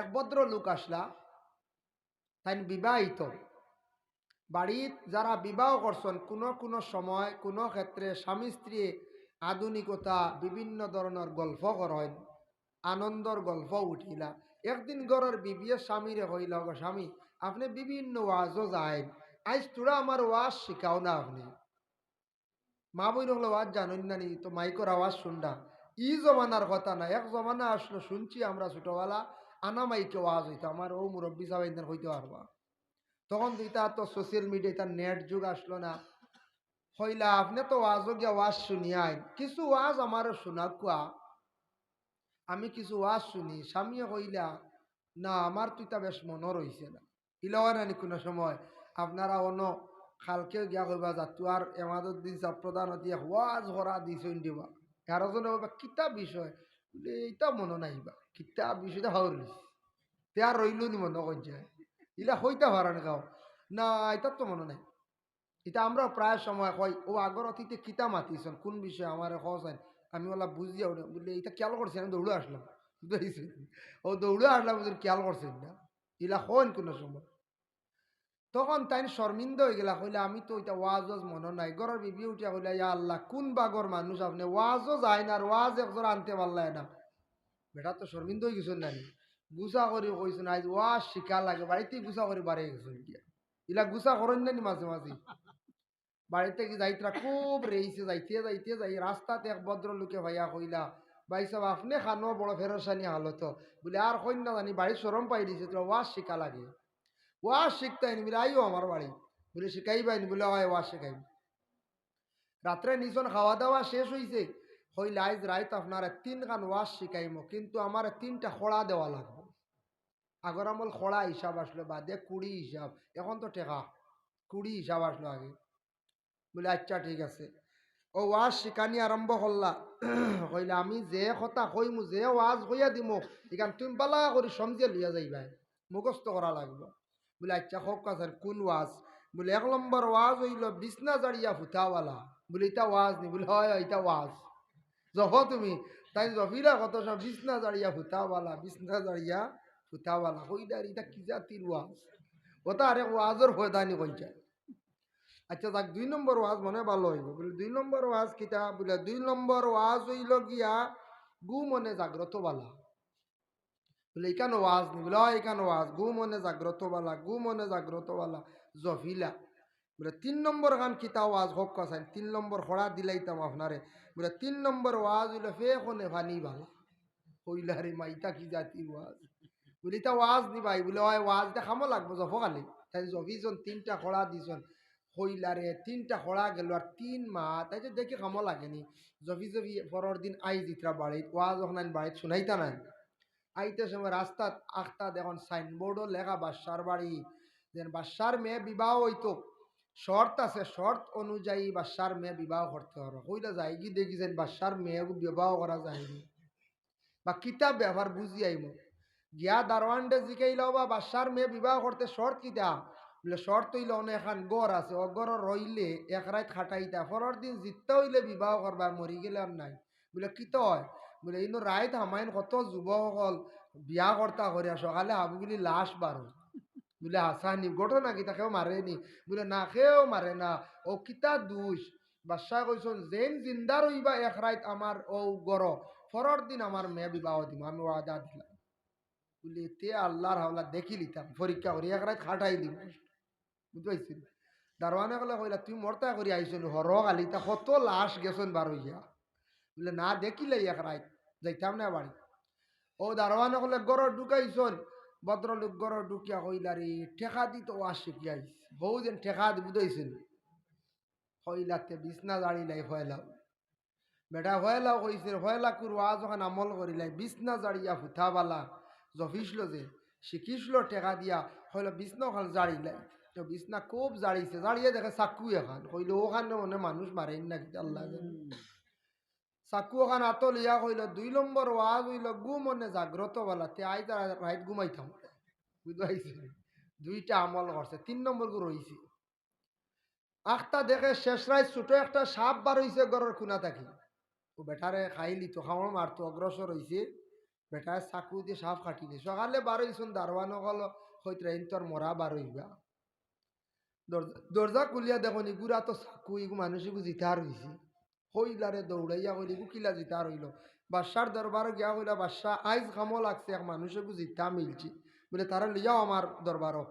এক ভদ্র লোক আসলা। তাই বিবাহিত। বাড়িত যারা বিবাহ করছেন, কোনো কোনো সময়, কোনো ক্ষেত্রে স্বামী স্ত্রী আধুনিকতা, বিভিন্ন ধরনের গল্প করেন, আনন্দর গল্প উঠিলা। একদিন গড়ের বিবিয়ে স্বামীরে হইল গো স্বামী, আপনি বিভিন্ন ওয়াজও যায় আজ তোরা আমার ওয়াজ শিখাও না আপনি। মা বই হলো, ওয়াজ জানুন না নি, তো মাইকর আওয়াজ শুনডা ই জমানার কথা না, এক জমানা আসলো, শুনছি আমরা ছোটবেলা। আনা মাইকে ওয়াজ হইতো, আমার ও মুরব্বী সাহেব একদিন হইতে পারবা। তখন দুইটা তো সোশ্যাল মিডিয়া তার নেট যুগ আসলো না। হইলা, আপনি তো ওয়াজও গিয়া ওয়াজ শুনিয়াই। কিছু ওয়াজ আমারও শোনা, কুয়া। আমি কিছু ওয়াজ শুনি, স্বামীও কইলা না, আমার তুইটা বেশ মনে রইছে না। ইলাও নানি কোনো সময়, আপনারা অন্য খালকে গিয়া কইবা যাতু আর এমাদত দিন সাহ প্রধান দিয়ে ওয়াজ হরা দিছইন দিবা কারও জনে কইবা কিতা বিষয়? এইটা মনে নাইবা। কিতা বিষয়টা হাওরিস তে আর রইল নি মনে করছে ইলা হইতে পারেন গাও না এটা তো মনে নাই এটা আমরা প্রায় সময় কই ও আগর অতীতে কিতা মাতিছেন কোন বিষয়ে আমার হসাইন আমি ওলা বুঝিয়া উঠে বললে এটা খেয়াল করছি আমি দৌড়ে আসলাম ও দৌড়ে আসলাম বুঝলি খেয়াল করছেন না ইলা হন কোনো সময় তখন তাই শর্মিন্দ হয়ে গেলা কইলে আমি তো ওইটা ওয়াজ ওয়াজ মনে নাই গড়ের বিবি উঠিয়া কইলে ইয়া আল্লাহ কোন বাগর মানুষ আপনি ওয়াজও যায় না আর ওয়াজ একজন আনতে পারলাই না বেটা তো শর্মিন্দ হয়ে গেছেন নানি গুছা করে কইছেন আজ ওয়াজ শিকা লাগে বাড়িতে গুছা করে বাড়ি গেছেন গিয়া ইলা গুছা করেন নানি মাঝে মাঝে বাড়িতে কি যাইতরা খুব রেইছে যাইতে যাইতে, যাই রাস্তাতে এক ভদ্রলোকে ভাইয়া কইলা, ভাই সাহেব আপনি খানো, বড় ফেরসানি হালত? বলে আর কইন না জানি বাড়ি সরম পাই দিছে তো ওয়া শিকা লাগে। ওয়া শিখতে আইনি বলে, আইও আমার বাড়ি বলে শিখাইবাইনি বলে হয় ওয়াজ শিখাইব রাত্রে নিজন খাওয়া দাওয়া শেষ হইছে হইলে আইজ রাইত আপনার তিন গান ওয়াজ শিখাইমো, কিন্তু আমার তিনটা খড়া দেওয়া লাগবে। আগর আমল খড়া হিসাব আসলো, বাদে কুড়ি হিসাব। এখন তো টেকা কুড়ি হিসাব আসলো আগে। বলে আচ্ছা ঠিক আছে। ও ওয়াজ শিকানি আরম্ভ করলা। কইলে, আমি যে কথা কইমু, যে ওয়াজ কইয়া দিমু এখান তুমি বালা করে সমঝে লিয়া যাইবাই মুখস্থ করা লাগবে। বলে আচ্ছা হোক কাছে কোন ওয়াজ? বলে, এক নম্বর ওয়াজ হইল, বিছনা জাড়িয়া ফুটাওয়ালা। বলে এটা ওয়াজ নি। বলে, হয় এটা ওয়াজ। জহ তুমি। তাই জফিরা কত সব বিছনা জাড়িয়া ফুটাওয়ালা বিছনা জাড়িয়া ফুটাওয়ালা কইদার এটা কি জাতির ওয়াজ ওটা আরে ওয়াজর ফয়দানি কইছে আচ্ছা যাক দুই নম্বর ওয়াজ মনে ভালো হইব বলে দুই নম্বর ওয়াজ কিতা? বলে দুই নম্বর ওয়াজ হইল গিয়া গু মনে জাগ্রত বালা। বলে এখানে ওয়াজ নি। বলে এখানে ওয়াজ গু মনে জাগ্রত বালা, গু মনে জাগ্রত বালা। জফিলা বলে, তিন নম্বর গান কিতা ওয়াজ হোক কাসাইন তিন নম্বর খড়া দিলাইতাম আপনারে। বলে, তিন নম্বর ওয়াজ হইলে ফে কোনে ভানি বালা। হইলা রে মাইতা কি জাতির ওয়াজ? বলে এটা ওয়াজ নি ভাই। বলে হয় ওয়াজ দেখামো লাগবো জফ খালি তাই জফিজন তিনটা খড়া দিছন। হইলারে তিনটা খড়া গেল আর তিন মাহ তাই যে দেখে খামো লাগেনি। জফি জফি পরের দিন আই জিতরা বাড়িত ওয়াজ ওখানে বাড়িত শুনাইতা নাই। আইতে সময় রাস্তাত আখতা দেখুন সাইনবোর্ডও লেখা বাসার বাড়ি। যেন বাসার মেয়ে বিবাহ হইতো। শর্ত আছে, শর্ত অনুযায়ী বাসার মেয়ে বিবাহ করতে হবে। কইলা যায়, কি দেখি দেখিছেন বাসার মেয়ে বিবাহ করা যায়নি বা কিতাব ব্যবহার বুঝি আইম গিয়া দারোয়ানডে জিকাইলাও বা বাসার মেয়ে বিবাহ করতে শর্ত কিতা বলে শর্ত হইলে অনেক এখন গড় আছে অগর রইলে এক রাত খাটাইতা পরের দিন জিততে হইলে বিবাহ করবার মরি গেলে আর নাই। বলে কিত হয় বলে ইনো রাইত হামাইন কত যুবকসকল বিয়া কর্তা করিয়া সকালে হাবু বলি লাশ বার বলে হাসানি ঘটনা তাকেও মারেনি বলে না কেউ মারে না ও কিতা দুষ বাদশাহ কইসন যেন জিন্দা রইবা এক রাইত আমার ও গর পরের দিন আমার মেয়ে বিবাহ দিম আমি ওয়াদা দিলাম বলে তে আল্লাহর হাওলা দেখি লিতাম পরীক্ষা করি এক রাত খাটাই দিব বুঝতে পারছি দারোয়ানে কলে কইলা তুই মরতা করি আইসন হর কালি তা কত লাশ গেছন বার হইয়া বলে না দেখিলে এক রাত যাইতাম না বাড়ি ও দারোয়ানে কলে গড় ঢুকাইছন ভদ্রলোক গড় ঢুকিয়া কইলারি ঠেকা দিত ওয়াশ শিখি আইস বউ যেন ঠেকা দি বুঝাইছিল কইলাতে বিছনা জাড়িলাই হয়লাও বেটা হয়লাও কইছিল হয়লা কুর ওয়াজ ওখান আমল করিলাই বিছনা জাড়িয়া ফুটাবালা জফিসল যে শিখিসলো টেকা দিয়া হইল বিছনা ওখান জাড়িলাই তো বিছনা খুব জাড়িছে জাড়িয়ে দেখে চাকু এখান। কইল ওখানে মনে মানুষ মারেন না কি আল্লাহ জানে চাকু ওখান আতল ইয়া কইল দুই নম্বর ওয়াজ হইল গু মনে জাগ্রত বলা, তে আই তারা রাইত ঘুমাইতাম বুঝতে দুইটা আমল করছে তিন নম্বর গু রইছে আখটা দেখে শেষ রাইত ছোট একটা সাপ বার হইছে গড়ের খুনা থাকি ও বেটারে খাইলি তো খাওয়ার মারতো অগ্রসর হইছে বেটায় চাকু দিয়ে সাপ কাটিনি সকালে বার বারোইছুন দারোয়ান হইতে তোর মরা বারোইবা দরজা- দরজা খুলিয়া দেখনি গুড়া তো চাকু মানুষ জিতার হইছি হইলারে দৌড়াইয়া কইলি ইগু কিলা জিতার হইল বাদশার দরবার গিয়া কইলা বাদশাহ আইজ খামো লাগছে, এক মানুষ জিতা মিলছি। বলে, তারা লিয়াও আমার দরবারও।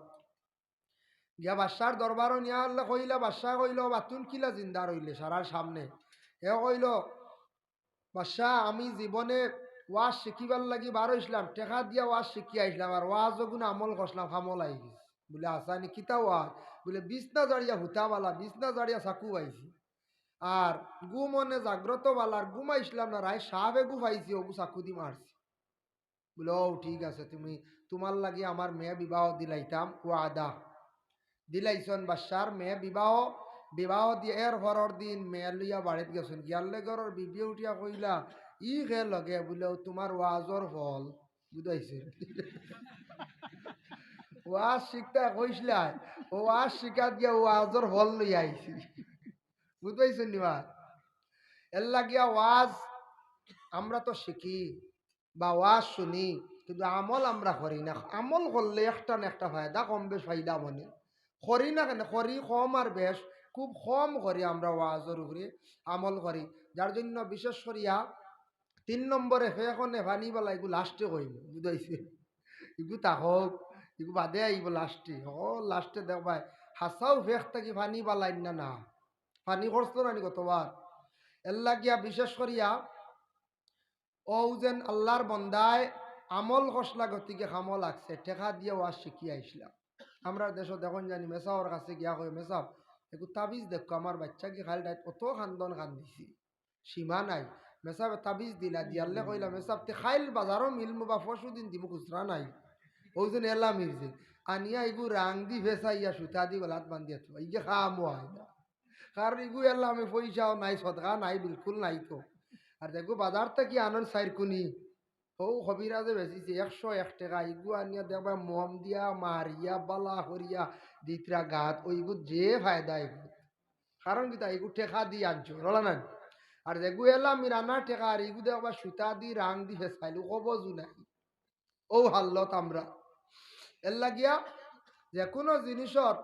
গিয়া বাদশার দরবারও নিয়া হলে কইলা বাদশাহ কইল বাতুন কিলা জিন্দা রইলে সারার সামনে? এ কইল বাদশাহ আমি জীবনে ওয়াজ শিখিবার লাগি বারো ইসলাম টেকা দিয়া ওয়াজ শিখি আইসলাম আর ওয়াজ গুণ আমল করলাম হামল আই গেছে বলে আসানি কিতা ওয়াজ? বলে, বিছনা জাড়িয়া হুতাবালা বিছনা জাড়িয়া চাকু পাইছি। আর গু মনে জাগ্রত বালার গুমা ইসলাম না, রায় সাহাবে গু পাইছি ওগু চাকু দি মারছি। বলে, ও ঠিক আছে, তুমি, তোমার লাগি আমার মেয়ে বিবাহ দিলাইতাম ও আদা দিলাইছন বাদশার মেয়ে বিবাহ বিবাহ দিয়ে এর ঘরের দিন মেয়ে লইয়া বাড়িত গেছেন। গিয়ালে ঘরের বিবি উঠিয়া কইলা, ই খে লগে, বলে তোমার ওয়াজর ফল বুঝাইছে ওয়াজ শিখতে কইসলা ও ওয়াজ শিখা দিয়া ওয়াজর ফল লইয়া আইছি বুঝাইছেন নিবা এর লাগিয়া ওয়াজ আমরা তো শিখি বা ওয়াজ শুনি, কিন্তু আমল আমরা করি না। আমল করলে একটা না একটা ফায়দা, কম বেশ ফায়দা মনে করি না কেন? করি কম আর বেশ। খুব কম করি আমরা ওয়াজের উপরে আমল করি। যার জন্য বিশেষ করিয়া তিন নম্বরে ফে এখন এভানি বলা এগু লাস্টে কইম বুঝাইছে ইগু তাহক ইগু বাদে আইব লাস্টে ও লাস্টে দেখবাই হাসাও ফেক থাকি ফানি বালাই না না। ফানি করছ না কতবার এর লাগিয়া বিশেষ করিয়া, ও যেন আল্লাহর বন্দায় আমল কষলা গতিকে খামল লাগছে, ঠেকা দিয়ে ওয়াজ শিখি আইসলাম আমরা দেশত দেখুন জানি মেসাওর কাছে গিয়া কই মেসাও একটু তাবিজ দেখো, আমার বাচ্চাকে খাল ডাইত কত খান্দন কান্দিছি, সীমা নাই। মেসাবে তাবিজ দিলা, দিয়ালে কইলা মেসাব তে খাইল বাজারও মিলমু বা পশু দিন দিমু খুচরা নাই। ওজন এলা মিলছে আনিয়া ইগু রাং দি ভেসাইয়া সুতা দি গলাত বান্ধিয়া থো ইগে খামো হয় না কারণ ইগু এলা আমি পয়সাও নাই সদকা নাই, বিলকুল নাই তো। আর দেখো বাজার থেকে আনন্দ সাইর কুনি? ও হবিরাজে বেচিছে, একশো এক টাকা। ইগু আনিয়া দেখবা মম দিয়া মারিয়া বালা করিয়া দিতরা গাত ওইগু যে ফায়দা এগু কারণ কিতা এগু টেকা দি আনছো রলা নাই? আর যেগু এলাম রানা টেকা আর ইগু দেখবা সুতা দি রাং দি ফেসাইলু কবজু নাই। ও হাল্লত আমরা। এর লাগিয়া যে কোনো জিনিসর